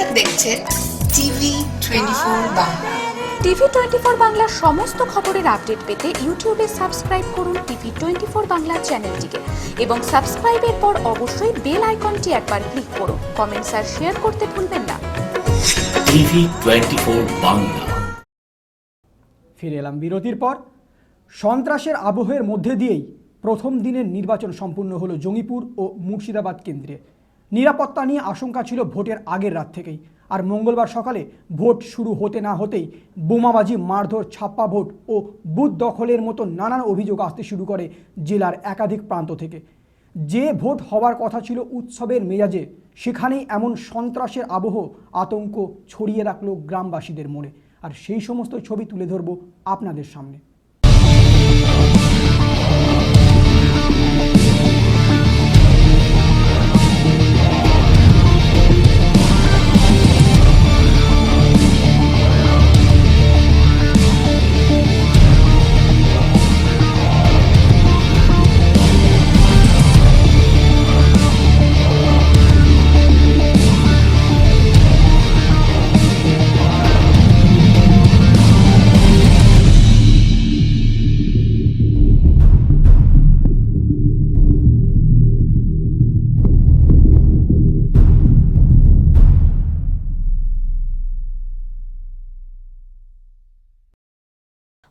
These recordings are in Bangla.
আপনারা দেখছেন TV twenty four Bangla. TV twenty four বাংলার সমস্ত খবরের আপডেট পেতে ইউটিউবে সাবস্ক্রাইব করুন টিভি টোয়েন্টি ফোর বাংলা চ্যানেলটিকে এবং সাবস্ক্রাইবের পর অবশ্যই বেল আইকনটি একবার ক্লিক করুন। কমেন্টস আর শেয়ার করতে ভুলবেন না। TV twenty four Bangla. ফিরে এলাম বিরতির পর। সন্ত্রাসের আবহের মধ্যে দিয়েই প্রথম দিনের নির্বাচন সম্পূর্ণ হলো জঙ্গিপুর ও মুর্শিদাবাদ কেন্দ্রে। নিরাপত্তা নিয়ে আশঙ্কা ছিল ভোটের আগের রাত থেকেই। আর মঙ্গলবার সকালে ভোট শুরু হতে না হতেই বোমাবাজি, মারধর, ছাপ্পা ভোট ও বুথ দখলের মতো নানান অভিযোগ আসতে শুরু করে জেলার একাধিক প্রান্ত থেকে। যে ভোট হওয়ার কথা ছিল উৎসবের মেজাজে, সেখানেই এমন সন্ত্রাসের আবহ আতঙ্ক ছড়িয়ে রাখল গ্রামবাসীদের মনে। আর সেই সমস্ত ছবি তুলে ধরব আপনাদের সামনে।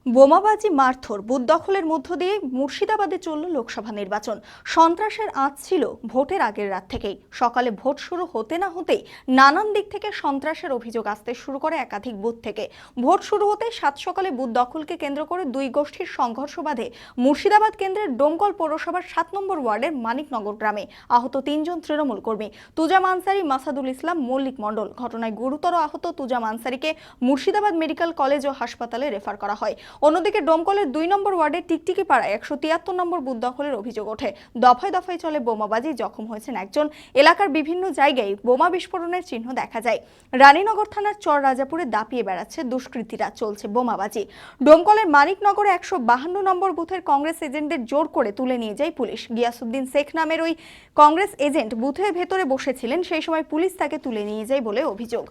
বোমাবাজি, মারধর, বুথ দখলের মধ্য দিয়ে মুর্শিদাবাদে চলল লোকসভা নির্বাচন। সন্ত্রাসের আঁচ ছিল ভোটের আগের রাত থেকেই। সকালে ভোট শুরু হতে না হতেই নানান দিক থেকে সন্ত্রাসের অভিযোগ আসতে শুরু করে একাধিক বুথ থেকে। ভোট শুরু হতে সাত সকালে বুথ দখলকে কেন্দ্র করে দুই গোষ্ঠীর সংঘর্ষ বাধে। মুর্শিদাবাদ কেন্দ্রের ডোমকল পৌরসভার সাত নম্বর ওয়ার্ডের মানিকনগর গ্রামে আহত তিনজন তৃণমূল কর্মী। তুজা মানসারি, মাসাদুল ইসলাম, মল্লিক মণ্ডল। ঘটনায় গুরুতর আহত তুজা মানসারিকে মুর্শিদাবাদ মেডিকেল কলেজ ও হাসপাতালে রেফার করা হয়। অন্যদিকে ডোমকলের দুই নম্বর ওয়ার্ডের টিকটিকি পাড়ায় একশো তিয়াত্তর নম্বর বুথ দখলের অভিযোগ ওঠে। দফায় দফায় চলে বোমাবাজি, জখম হয়েছেন একজন। এলাকার বিভিন্ন জায়গায় বোমা বিস্ফোরণের চিহ্ন দেখা যায়। রানীনগর থানার চর রাজাপুরে দাপিয়ে বেড়াচ্ছে দুষ্কৃতীরা, চলছে বোমাবাজি। ডোমকলের মানিকনগরে একশো বাহান্ন নম্বর বুথের কংগ্রেস এজেন্টদের জোর করে তুলে নিয়ে যায় পুলিশ। গিয়াসুদ্দিন শেখ নামের ওই কংগ্রেস এজেন্ট বুথের ভেতরে বসেছিলেন, সেই সময় পুলিশ তাকে তুলে নিয়ে যায় বলে অভিযোগ।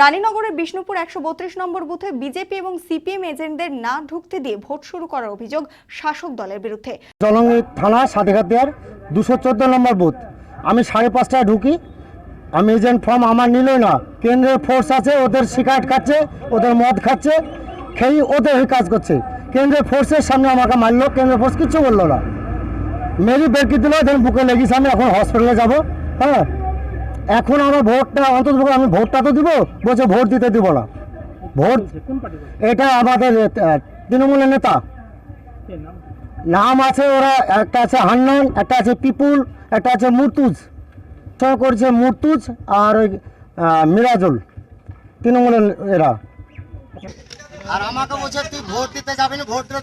রানীনগরের বিষ্ণুপুর একশো বত্রিশ নম্বর বুথে বিজেপি এবং সিপিএম এজেন্টদের না ঢুকতে দিয়ে ভোট শুরু করার অভিযোগ শাসক দলের বিরুদ্ধে। জলঙ্গি থানা সাথেঘাতিয়ার দুশো চোদ্দ নম্বর বুথ। আমি সাড়ে পাঁচটায় ঢুকি। আমি এজেন্ট ফর্ম আমার নিলই না। কেন্দ্রের ফোর্স আছে ওদের সিগারেট খাচ্ছে ওদের মদ খাচ্ছে খেয়ে ওদের হয়ে কাজ করছে। কেন্দ্রের ফোর্সের সামনে আমাকে মারলো কেন্দ্রের ফোর্স কিচ্ছু বলল না। মেরি বেরকি দিল দেন বুকে লেগেছে আমি এখন হসপিটালে যাব। হ্যাঁ? এখন আমার ভোটটা অন্তত আমি ভোটটা তো দিব বলছে ভোট দিতে দিব না। ভোট এটা আমাদের তৃণমূলের নেতা। নাম আছে ওরা, একটা আছে হান্নান, একটা আছে পিপুল, একটা আছে মুর্তুজ। সহ করছে মুরতুজ আর ওই মিরাজুল, তৃণমূলের এরা। আর আমাকে বলছে, তুই ভোট দিতে যাবি না, ভোট দিলে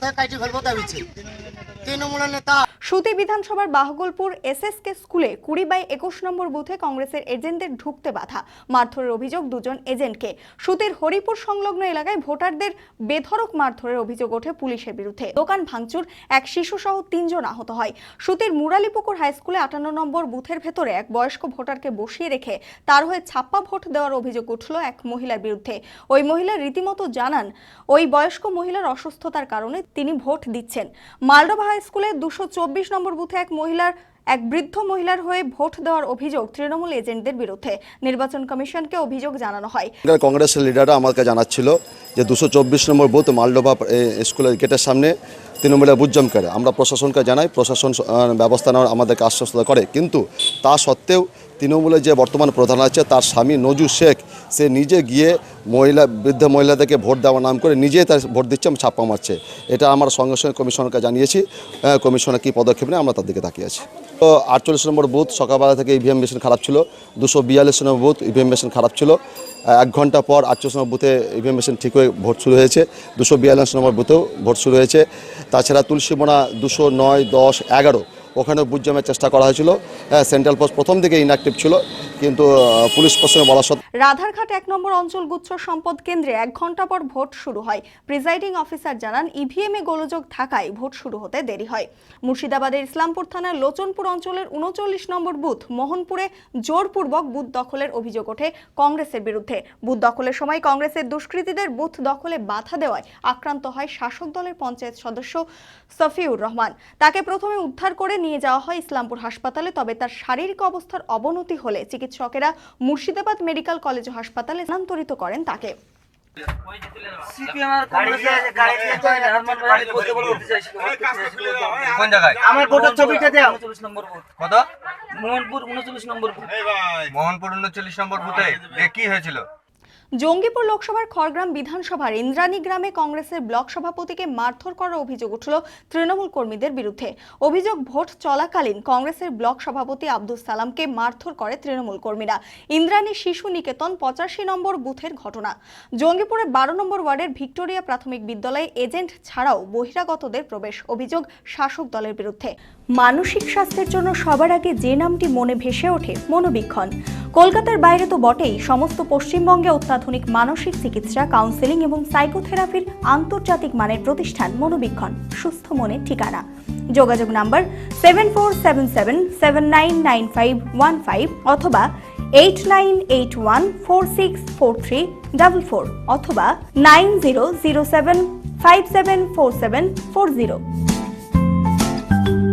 তৃণমূলের নেতা সুতি বিধানসভার বাহগলপুর এসএসকে স্কুলে কুড়ি বাই একুশ নম্বর বুথে কংগ্রেসের এজেন্টদের ঢুকতে বাধা। মারধরের অভিযোগ দুজন এজেন্টকে। সুতির হরিপুর সংলগ্ন এলাকায় ভোটারদের বেধরক মারধরের অভিযোগ ওঠে পুলিশের বিরুদ্ধে। দোকান ভাঙচুর, এক শিশু সহ তিনজন আহত হয়। সুতির মুরালিপুকুর হাই স্কুলে আটান্ন নম্বর বুথের ভেতরে এক বয়স্ক ভোটারকে বসিয়ে রেখে তার হয়ে ছাপ্পা ভোট দেওয়ার অভিযোগ উঠল এক মহিলার বিরুদ্ধে। ওই মহিলা রীতিমতো জানান, ওই বয়স্ক মহিলার অসুস্থতার কারণে তিনি ভোট দিচ্ছেন। মালডোভা হাই স্কুলে দুশো চব্বিশ নম্বর বুথে এক মহিলার, এক বৃদ্ধ মহিলার হয়ে ভোট দেওয়ার অভিযোগ তৃণমূল এজেন্টদের বিরুদ্ধে। নির্বাচন কমিশনকে অভিযোগ জানানো হয়। কংগ্রেসের লিডাররা আমাকে জানাচ্ছিল যে দুশো চব্বিশ নম্বর বুথ মালডোভা স্কুলের গেটের সামনে তৃণমূলের বুজ্জম করে আমরা প্রশাসনকে জানাই, প্রশাসন ব্যবস্থা নেওয়ার আমাদেরকে আশ্বস্ত করে। কিন্তু তা সত্ত্বেও তৃণমূলের যে বর্তমান প্রধান আছে, তার স্বামী নজু শেখ, সে নিজে গিয়ে মহিলা, বৃদ্ধ মহিলাদেরকে ভোট দেওয়ার নাম করে নিজেই তার ভোট দিচ্ছে ছাপ্পা মারছে। এটা আমার সঙ্গে সঙ্গে কমিশনারকে জানিয়েছি। কমিশনার কী পদক্ষেপ নেয়, আমরা তার দিকে তাকিয়ে আছি। তো আটচল্লিশ নম্বর বুথ, সকালবেলা থেকে ইভিএম মেশিন খারাপ ছিল। দুশো বিয়াল্লিশ নম্বর বুথ, ইভিএম মেশিন খারাপ ছিল। এক ঘণ্টা পর আটচল্লিশ নম্বর বুথে ইভিএম মেশিন ঠিক হয়ে ভোট শুরু হয়েছে। দুশো বিয়াল্লিশ নম্বর বুথেও ভোট শুরু হয়েছে। তাছাড়া তুলসীমোনা দুশো নয় দশ এগারো। ওখানে বুঝজামের চেষ্টা করা হয়েছিল। হ্যাঁ সেন্ট্রাল পোস্ট প্রথম দিকে ইনঅ্যাক্টিভ ছিল, কিন্তু পুলিশ প্রশ্নে বলা সত্ত্বেও রাধারঘাট এক নম্বর অঞ্চল গুচ্ছ সম্পদ কেন্দ্রে এক ঘণ্টা পর ভোট শুরু হয়। প্রিজাইডিং অফিসার জানান ইভিএম এ গোলযোগ থাকায় ভোট শুরু হতে দেরি হয়। মুর্শিদাবাদের ইসলামপুর থানার লোচনপুর অঞ্চলের উনচল্লিশ নম্বর বুথ, মোহনপুরে জোরপূর্বক বুথ দখলের অভিযোগ ওঠে কংগ্রেসের বিরুদ্ধে। বুথ দখলের সময় কংগ্রেসের দুষ্কৃতীদের বুথ দখলে বাধা দেওয়ায় আক্রান্ত হয় শাসক দলের পঞ্চায়েত সদস্য সফিউর রহমান। তাকে প্রথমে উদ্ধার করে নিয়ে যাওয়া হয় ইসলামপুর হাসপাতালে তবে তার শারীরিক অবস্থার অবনতি হলে চিকিৎসকেরা মুর্শিদাবাদ মেডিকেল কলেজ ও হাসপাতালে স্থানান্তরিত করেন তাকে। কোন জায়গায়। আমার ভোটার ছবিটা দেও কত? মোহনপুর বুথ। মোহনপুর উনচল্লিশ নম্বর বুথে কি হয়েছিল? জঙ্গিপুর লোকসভার খড়গ্রাম বিধানসভার ইন্দ্রানী গ্রামে কংগ্রেসের ব্লক সভাপতিকে মারধর করার অভিযোগ উঠল তৃণমূল কর্মীদের বিরুদ্ধে। অভিযোগ ভোট চলাকালীন কংগ্রেসের ব্লক সভাপতি আব্দুল সালামকে মারধর করে তৃণমূল কর্মীরা। ইন্দ্রাণী শিশু নিকেতন পঁচাশি নম্বর বুথের ঘটনা। জঙ্গিপুরের বারো নম্বর ওয়ার্ডের ভিক্টোরিয়া প্রাথমিক বিদ্যালয়ে এজেন্ট ছাড়াও বহিরাগতদের প্রবেশ, অভিযোগ শাসক দলের বিরুদ্ধে। মানসিক স্বাস্থ্যের জন্য সবার আগে যে নামটি মনে ভেসে ওঠে মনোবীক্ষণ। কলকাতার বাইরে তো বটেই, সমস্ত পশ্চিমবঙ্গে অত্যাধুনিক মানসিক চিকিৎসা কাউন্সেলিং এবং সাইকোথেরাপির আন্তর্জাতিক মানের প্রতিষ্ঠান মনোবীক্ষণ। সুস্থ মনের ঠিকানা। যোগাযোগ number seven four seven seven seven nine nine five one five অথবা eight nine eight one four six four three double four অথবা nine zero zero seven five seven four seven four zero